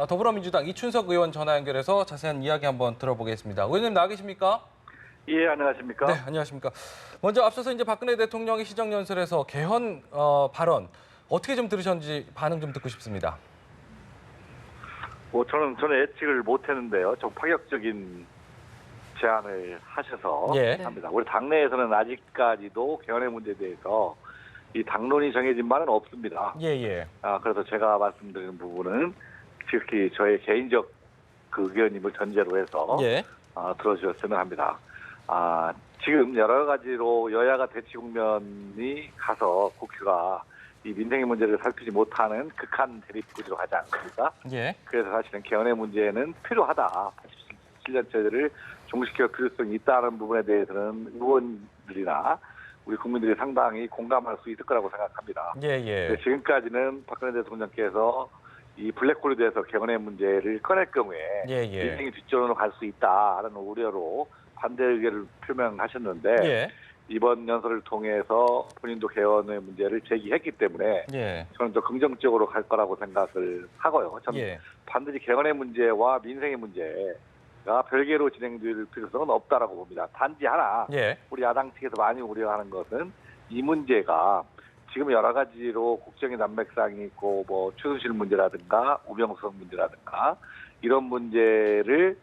어, 더불어민주당 이춘석 의원 전화 연결해서 자세한 이야기 한번 들어보겠습니다. 의원님 나와 계십니까? 예, 안녕하십니까? 네, 안녕하십니까. 먼저 앞서서 이제 박근혜 대통령이 시정 연설에서 개헌 어, 발언 어떻게 좀 들으셨는지 반응 좀 듣고 싶습니다. 뭐 저는 저는 예측을 못했는데요. 좀 파격적인 제안을 하셔서 예. 합니다. 우리 당내에서는 아직까지도 개헌의 문제에 대해서 이 당론이 정해진 바는 없습니다. 예, 예. 아, 그래서 제가 말씀드리는 부분은 특히 저의 개인적 그 의견임을 전제로 해서 예. 아, 들어주셨으면 합니다. 아, 지금 여러 가지로 여야가 대치 국면이 가서 국회가 이 민생의 문제를 살피지 못하는 극한 대립 구조로 가지 않습니까? 예. 그래서 사실은 개헌의 문제는 필요하다. 87년째를 종식할 필요성이 있다는 부분에 대해서는 의원들이나 우리 국민들이 상당히 공감할 수 있을 거라고 생각합니다. 예, 예. 지금까지는 박근혜 대통령께서 이 블랙홀에 대해서 개헌의 문제를 꺼낼 경우에 예, 예. 민생이 뒷전으로 갈 수 있다 하는 우려로 반대 의견을 표명하셨는데 예. 이번 연설을 통해서 본인도 개헌의 문제를 제기했기 때문에 예. 저는 더 긍정적으로 갈 거라고 생각을 하고요. 저는 예. 반드시 개헌의 문제와 민생의 문제가 별개로 진행될 필요성은 없다라고 봅니다. 단지 하나 예. 우리 야당 측에서 많이 우려하는 것은 이 문제가 지금 여러 가지로 국정의 난맥상이 있고 뭐 최순실 문제라든가 우병석 문제라든가 이런 문제를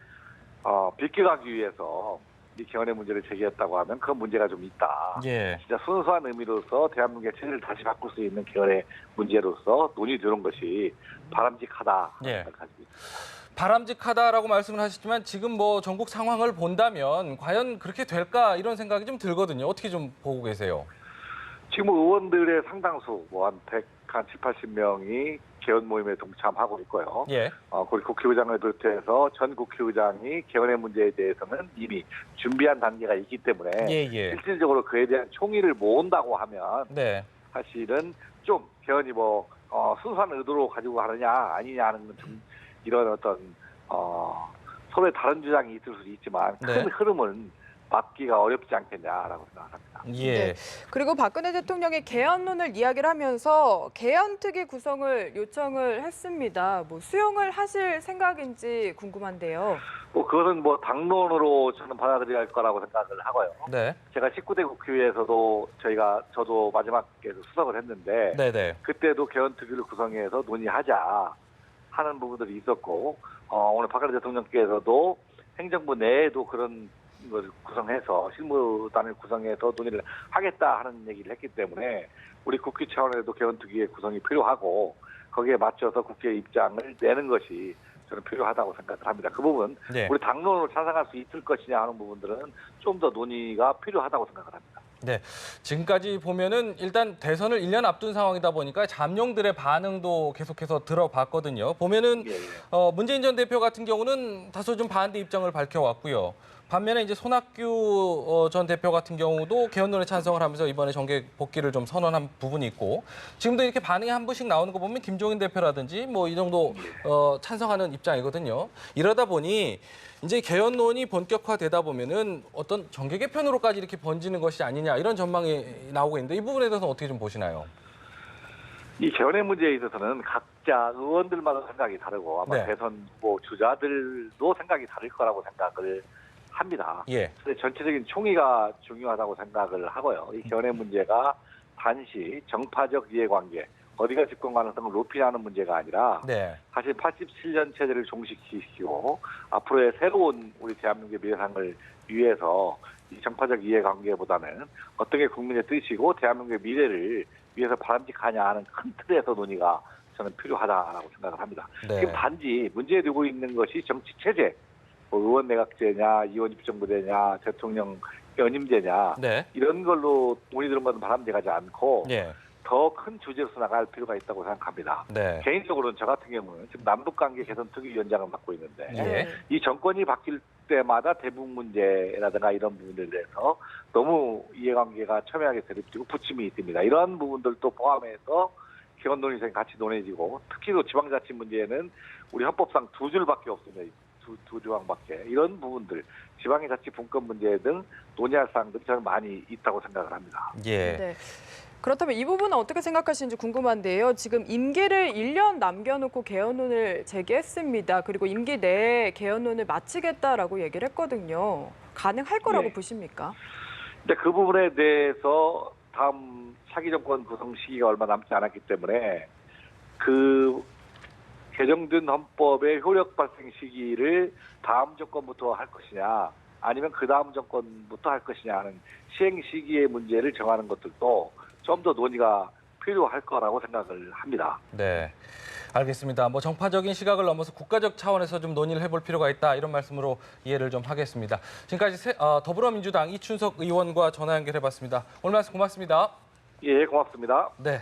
어, 비껴가기 위해서 이 개헌의 문제를 제기했다고 하면 그 문제가 좀 있다. 예. 진짜 순수한 의미로서 대한민국의 체제를 다시 바꿀 수 있는 개헌의 문제로서 논의되는 것이 바람직하다 예. 바람직하다라고 말씀을 하셨지만 지금 뭐 전국 상황을 본다면 과연 그렇게 될까 이런 생각이 좀 들거든요. 어떻게 좀 보고 계세요? 지금 의원들의 상당수 뭐한 100, 한 7, 80명이 개헌 모임에 동참하고 있고요. 예. 어, 거기 국회의장을 비롯해서 전 국회의장이 개헌의 문제에 대해서는 이미 준비한 단계가 있기 때문에 예, 예. 실질적으로 그에 대한 총의를 모은다고 하면 네. 사실은 좀 개헌이 뭐 어, 순수한 의도로 가지고 가느냐 아니냐 하는 좀 이런 어떤 어, 서로의 다른 주장이 있을 수 있지만 큰 네. 흐름은 막기가 어렵지 않겠냐라고 생각합니다. 예. 네. 그리고 박근혜 대통령이 개헌론을 이야기를 하면서 개헌특위 구성을 요청을 했습니다. 뭐 수용을 하실 생각인지 궁금한데요. 뭐 그것은 뭐 당론으로 저는 받아들여야 할 거라고 생각을 하고요. 네. 제가 19대 국회에서도 저희가 저도 마지막에 수석을 했는데 네, 네. 그때도 개헌특위를 구성해서 논의하자 하는 부분들이 있었고 어, 오늘 박근혜 대통령께서도 행정부 내에도 그런 걸 구성해서 실무단을 구성해서 논의를 하겠다 하는 얘기를 했기 때문에 우리 국회 차원에도 개헌특위의 구성이 필요하고 거기에 맞춰서 국회 입장을 내는 것이 저는 필요하다고 생각을 합니다. 그 부분 네. 우리 당론으로 찬성할 수 있을 것이냐 하는 부분들은 좀 더 논의가 필요하다고 생각을 합니다. 네. 지금까지 보면은 일단 대선을 1년 앞둔 상황이다 보니까 잠룡들의 반응도 계속해서 들어봤거든요. 보면은 예, 예. 어, 문재인 전 대표 같은 경우는 다소 좀 반대 입장을 밝혀왔고요. 반면에 이제 손학규 어, 전 대표 같은 경우도 개헌론에 찬성을 하면서 이번에 정계 복귀를 좀 선언한 부분이 있고 지금도 이렇게 반응이 한 번씩 나오는 거 보면 김종인 대표라든지 뭐 이 정도 어, 찬성하는 입장이거든요. 이러다 보니 이제 개헌론이 본격화되다 보면은 어떤 정계 개편으로까지 이렇게 번지는 것이 아니냐 이런 전망이 나오고 있는데 이 부분에 대해서는 어떻게 좀 보시나요? 이 개헌의 문제에 있어서는 각자 의원들마다 생각이 다르고 아마 네. 대선 후보 주자들도 생각이 다를 거라고 생각을 합니다. 예. 근데 전체적인 총의가 중요하다고 생각을 하고요. 이 개헌의 문제가 단시 정파적 이해관계 어디가 집권 가능성을 높이냐는 문제가 아니라 네. 사실 87년 체제를 종식시키고 앞으로의 새로운 우리 대한민국의 미래상을 위해서 이 정파적 이해관계보다는 어떤 게 국민의 뜻이고 대한민국의 미래를 위해서 바람직하냐 하는 큰 틀에서 논의가 저는 필요하다라고 생각을 합니다. 네. 지금 단지 문제에 두고 있는 것이 정치 체제, 뭐 의원 내각제냐, 이원 집정부제냐, 대통령 연임제냐 네. 이런 걸로 논의되는 것은 바람직하지 않고 예. 더 큰 주제로서 나갈 필요가 있다고 생각합니다. 네. 개인적으로는 저 같은 경우는 지금 남북관계 개선 특위위원장을 맡고 있는데 예. 네. 이 정권이 바뀔 때마다 대북 문제라든가 이런 부분들에 대해서 너무 이해관계가 첨예하게 대립되고 부침이 있습니다. 이런 부분들도 포함해서 개헌 논의생이 같이 논해지고 특히도 지방자치 문제에는 우리 헌법상 두 줄밖에 없습니다. 두, 두 조항밖에 이런 부분들 지방의 자치 분권 문제 등 논의할 사항들이 저는 많이 있다고 생각을 합니다. 예. 네. 그렇다면 이 부분은 어떻게 생각하시는지 궁금한데요. 지금 임기를 1년 남겨놓고 개헌론을 제기했습니다. 그리고 임기 내에 개헌론을 마치겠다라고 얘기를 했거든요. 가능할 거라고 네. 보십니까? 근데 그 부분에 대해서 다음 차기 정권 구성 시기가 얼마 남지 않았기 때문에 그 개정된 헌법의 효력 발생 시기를 다음 정권부터 할 것이냐 아니면 그 다음 정권부터 할 것이냐 하는 시행 시기의 문제를 정하는 것들도 좀 더 논의가 필요할 거라고 생각을 합니다. 네. 알겠습니다. 뭐 정파적인 시각을 넘어서 국가적 차원에서 좀 논의를 해볼 필요가 있다 이런 말씀으로 이해를 좀 하겠습니다. 지금까지 세- 어, 더불어민주당 이춘석 의원과 전화 연결해봤습니다. 오늘 말씀 고맙습니다. 예, 고맙습니다. 네.